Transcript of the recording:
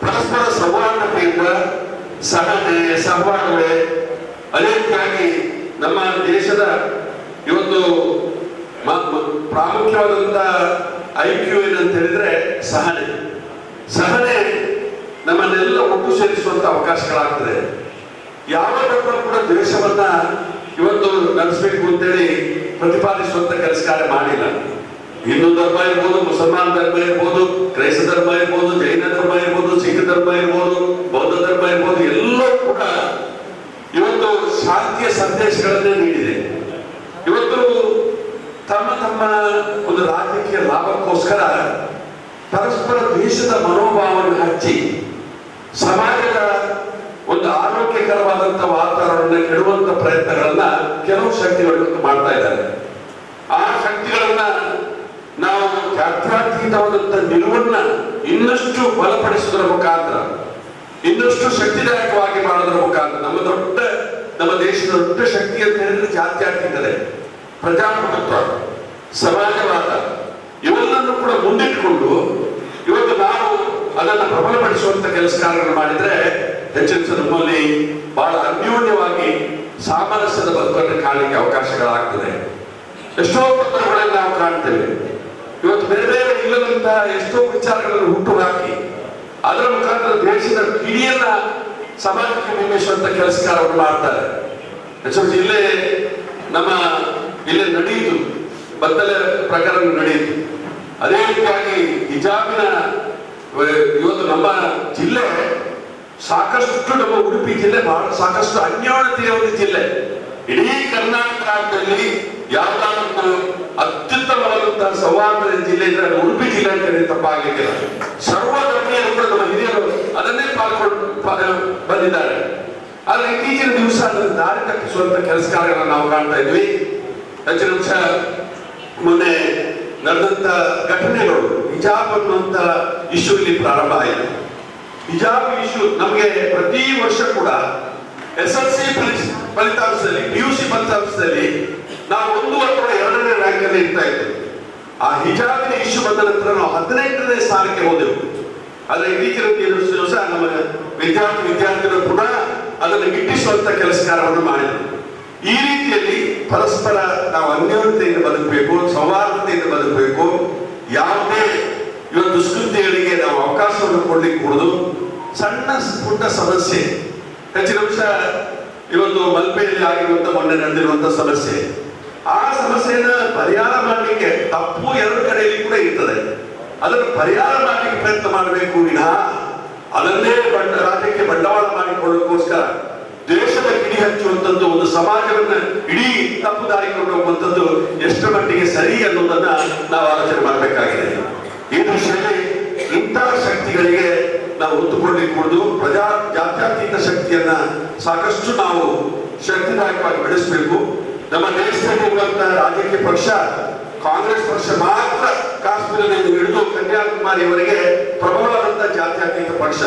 ಪರಸ್ಪರ ಸೌಹಾರ್ದತೆಯಿಂದ ಸಹನೆ ಸಹಬಾಳ್ವೆ ಅದೇ ನಮ್ಮ ದೇಶದ ಇವತ್ತು ಐ ಕ್ಯೂ ಐಕ್ಯು ಏನಂತ ಹೇಳಿದ್ರೆ ಸಹನೆ. ಸಹನೆ ನಮ್ಮನ್ನೆಲ್ಲ ಒಟ್ಟು ಸೇರಿಸುವಂತ ಅವಕಾಶಗಳಾಗ್ತದೆ. ಯಾವ ಧರ್ಮ ಕೂಡ ದ್ವೇಷವನ್ನ ಇವತ್ತು ನಡೆಸಬೇಕು ಅಂತೇಳಿ ಪ್ರತಿಪಾದಿಸುವಂತ ಕೆಲಸ ಕಾರ್ಯ ಮಾಡಿಲ್ಲ. ಹಿಂದೂ ಧರ್ಮ ಇರ್ಬೋದು, ಮುಸಲ್ಮಾನ್ ಧರ್ಮ ಇರ್ಬೋದು, ಕ್ರೈಸ್ತ ಧರ್ಮ ಇರ್ಬೋದು, ಜೈನ ಧರ್ಮ ಇರ್ಬೋದು, ಸಿಖ್ ಧರ್ಮ ಇರ್ಬೋದು, ಬೌದ್ಧ ಧರ್ಮ ಇರ್ಬೋದು, ಎಲ್ಲವೂ ಕೂಡ ಇವತ್ತು ಶಾಂತಿಯ ಸಂದೇಶಗಳನ್ನೇ ನೀಡಿದೆ. ಇವತ್ತು ತಮ್ಮ ತಮ್ಮ ಒಂದು ರಾಜಕೀಯ ಲಾಭಕ್ಕೋಸ್ಕರ ಪರಸ್ಪರ ದ್ವೇಷದ ಮನೋಭಾವವನ್ನು ಹಚ್ಚಿ, ಸಮಾಜದ ಒಂದು ಆರೋಗ್ಯಕರವಾದಂತಹ ವಾತಾವರಣ ಕೆಡುವಂತ ಪ್ರಯತ್ನಗಳನ್ನ ಕೆಲವು ಶಕ್ತಿಗಳು ಮಾಡ್ತಾ ಇದ್ದಾರೆ ಆ ಶಕ್ತಿಗಳನ್ನ ನಾವು ಜಾತ್ಯತೀತವಾದಂತ ನಿಲುವನ್ನ ಇನ್ನಷ್ಟು ಬಲಪಡಿಸುವುದರ ಮುಖಾಂತರ, ಇನ್ನಷ್ಟು ಶಕ್ತಿದಾಯಕವಾಗಿ ಮಾಡೋದರ ಮುಖಾಂತರ, ನಮ್ಮ ದೊಡ್ಡ, ನಮ್ಮ ದೇಶದ ದೊಡ್ಡ ಶಕ್ತಿ ಅಂತ ಹೇಳಿದ್ರೆ ಜಾತ್ಯತೀತತೆ ಪ್ರಜಾಪ್ರಭುತ್ವ, ಸಮಾಜವಾದ ಇವೆಲ್ಲನ್ನು ಕೂಡ ಮುಂದಿಟ್ಟುಕೊಂಡು ಇವತ್ತು ನಾವು ಅದನ್ನು ಪ್ರಬಲಪಡಿಸುವಂತ ಕೆಲಸ ಕಾರ್ಯಗಳು ಮಾಡಿದ್ರೆ ಹೆಚ್ಚಿನ ನಮ್ಮಲ್ಲಿ ಬಹಳ ಅನ್ಯೋನ್ಯವಾಗಿ ಸಾಮರಸ್ಯದ ಬದುಕನ್ನು ಕಾಣಲಿಕ್ಕೆ ಅವಕಾಶಗಳಾಗ್ತದೆ. ಎಷ್ಟೋ ಪತ್ರಗಳನ್ನು ನಾವು ಕಾಣ್ತೇವೆ. ಇಲ್ಲದಂತಹ ಎಷ್ಟೋ ವಿಚಾರಗಳನ್ನು ಹುಟ್ಟು ಹಾಕಿ ಅದರ ಮುಖಾಂತರ ದೇಶದ ಕಿಡಿಯನ್ನ ಸಮಾಜಕ್ಕೆ ನಿರ್ಮಿಸುವಂತ ಕೆಲಸ ಅವರು ಮಾಡ್ತಾರೆ ಇಲ್ಲೇ ನಮ್ಮ ಜಿಲ್ಲೆ ನಡೆಯಿತು, ಬತ್ತಲ ಪ್ರಕರಣ ನಡೆಯಿತು. ಅದೇ ರೀತಿಯಾಗಿ ಹಿಜಾಬಿನ ಇವತ್ತು ನಮ್ಮ ಜಿಲ್ಲೆ ಸಾಕಷ್ಟು ನಮ್ಮ ಉಡುಪಿ ಜಿಲ್ಲೆ ಬಹಳ ಸಾಕಷ್ಟು ಅನ್ಯೋನ್ಯತೆಯ ಒಂದು ಜಿಲ್ಲೆ. ಇಡೀ ಕರ್ನಾಟಕ ರಾಜ್ಯದಲ್ಲಿ ಯಾವ್ದಾದ್ರು ಅತ್ಯುತ್ತಮವಾದಂತಹ ಸೌಹಾರ್ದ ಜಿಲ್ಲೆ ಇದ್ರೆ ಉಡುಪಿ ಜಿಲ್ಲೆ ಅಂತ ಹೇಳಿ ತಪ್ಪಾಗಲಿಕ್ಕಿಲ್ಲ. ಸರ್ವ ಧರ್ಮೀಯರು ಕೂಡ ನಮ್ಮ ಹಿರಿಯರು ಅದನ್ನೇ ಪಾಲ್ಗೊಂಡು ಬಂದಿದ್ದಾರೆ. ಆದ್ರೆ ಇತ್ತೀಚಿನ ದಿವಸ ಅದನ್ನು ದಾರಿ ತಪ್ಪಿಸುವಂತ ಕೆಲಸ ನಾವು ಕಾಣ್ತಾ ಇದ್ವಿ. ಹೆಚ್ಚಿನ ಮೊನ್ನೆ ನಡೆದಂತ ಘಟನೆಗಳು ಹಿಜಾಬ್ ಅನ್ನುವಂತ ಇಶ್ಯೂ ಇಲ್ಲಿ ಪ್ರಾರಂಭ ಆಯಿತು. ಹಿಜಾಬ್ ಇಶ್ಯೂ ನಮಗೆ ಪ್ರತಿ ವರ್ಷ ಕೂಡ ಎಸ್ ಎಲ್ ಸಿ ಫಲಿತಾಂಶದಲ್ಲಿ ಪಿ ಯು ಸಿ ಫಲಿತಾಂಶದಲ್ಲಿ ನಾವು ಒಂದು ವರ್ಷ ಎರಡನೇ ರ್ಯಾಂಕ್ ಅಲ್ಲಿ ಇರ್ತಾ ಇದ್ದೇವೆ. ಆ ಹಿಜಾಬಿನ ಇಶ್ಯೂ ಬಂದ ನಂತರ ನಾವು ಹದಿನೆಂಟನೇ ಸ್ಥಾನಕ್ಕೆ ಹೋದೆವು. ಆದರೆ ಇತ್ತೀಚಿನ ದಿವಸ ನಮ್ಮ ವಿದ್ಯಾರ್ಥಿ, ವಿದ್ಯಾರ್ಥಿಗಳು ಕೂಡ ಅದನ್ನು ಗಿಟ್ಟಿಸುವಂತ ಕೆಲಸ ಕಾರ್ಯವನ್ನು ಮಾಡಿದರು. ಈ ರೀತಿಯಲ್ಲಿ ಪರಸ್ಪರ ನಾವು ಅನ್ಯೋನ್ಯತೆಯಿಂದ ಬದುಕಬೇಕು, ಸೌಹಾರ್ದತೆಯಿಂದ ಬದುಕಬೇಕು. ಯಾವುದೇ ಇವತ್ತು ದುಷ್ಕೃತಿಗಳಿಗೆ ನಾವು ಅವಕಾಶವನ್ನು ಕೊಡ್ಲಿಕ್ಕೆ ಕೂಡುದು ಸಣ್ಣ ಪುಟ್ಟ ಸಮಸ್ಯೆ. ಹೆಚ್ಚಿನ ಅಂಶ ಇವತ್ತು ಮಲ್ಪೆಯಲ್ಲಿ ಆಗಿರುವಂತ ಮೊನ್ನೆ ನಡೆದಿರುವಂತ ಸಮಸ್ಯೆ. ಆ ಸಮಸ್ಯೆಯನ್ನ ಪರಿಹಾರ ಮಾಡಲಿಕ್ಕೆ ತಪ್ಪು ಎರಡು ಕಡೆಯಲ್ಲಿ ಕೂಡ ಇರ್ತದೆ. ಅದನ್ನು ಪರಿಹಾರ ಮಾಡಲಿಕ್ಕೆ ಪ್ರಯತ್ನ ಮಾಡಬೇಕು ವಿನಃ ಅದನ್ನೇ ಬಂಡ, ರಾಜ್ಯಕ್ಕೆ ಬಂಡವಾಳ ಮಾಡಿಕೊಳ್ಳೋಕ್ಕೋಸ್ಕರ ದೇಶದ ಕಿಡಿ ಹಚ್ಚುವಂಥದ್ದು ಒಂದು ಸಮಾಜವನ್ನ ಇಡೀ ತಪ್ಪು ದಾರಿ ಹೋಗುವಂಥದ್ದು ಎಷ್ಟು ಮಟ್ಟಿಗೆ ಸರಿ ಅನ್ನೋದನ್ನ ನಾವು ಆಲೋಚನೆ ಮಾಡಬೇಕಾಗಿದೆ. ಈ ದೃಷ್ಟಿಯಲ್ಲಿ ಇಂತಹ ಶಕ್ತಿಗಳಿಗೆ ನಾವು ಹೊತ್ತುಕೊಳ್ಳಿಕ್ಕೆ ಕುಡಿದು ಪ್ರಜಾ, ಜಾತ್ಯಾತೀತ ಶಕ್ತಿಯನ್ನ ಸಾಕಷ್ಟು ನಾವು ಶಕ್ತಿದಾಯಕವಾಗಿ ಬೆಳೆಸಬೇಕು. ನಮ್ಮ ದೇಶದಲ್ಲಿರುವಂತಹ ರಾಜಕೀಯ ಪಕ್ಷ ಕಾಂಗ್ರೆಸ್ ಪಕ್ಷ ಮಾತ್ರ ಕಾಶ್ಮೀರದಿಂದ ಹಿಡಿದು ಕನ್ಯಾಕುಮಾರಿಯವರೆಗೆ ಪ್ರಬಲವಾದಂತಹ ಜಾತ್ಯತೀತ ಪಕ್ಷ.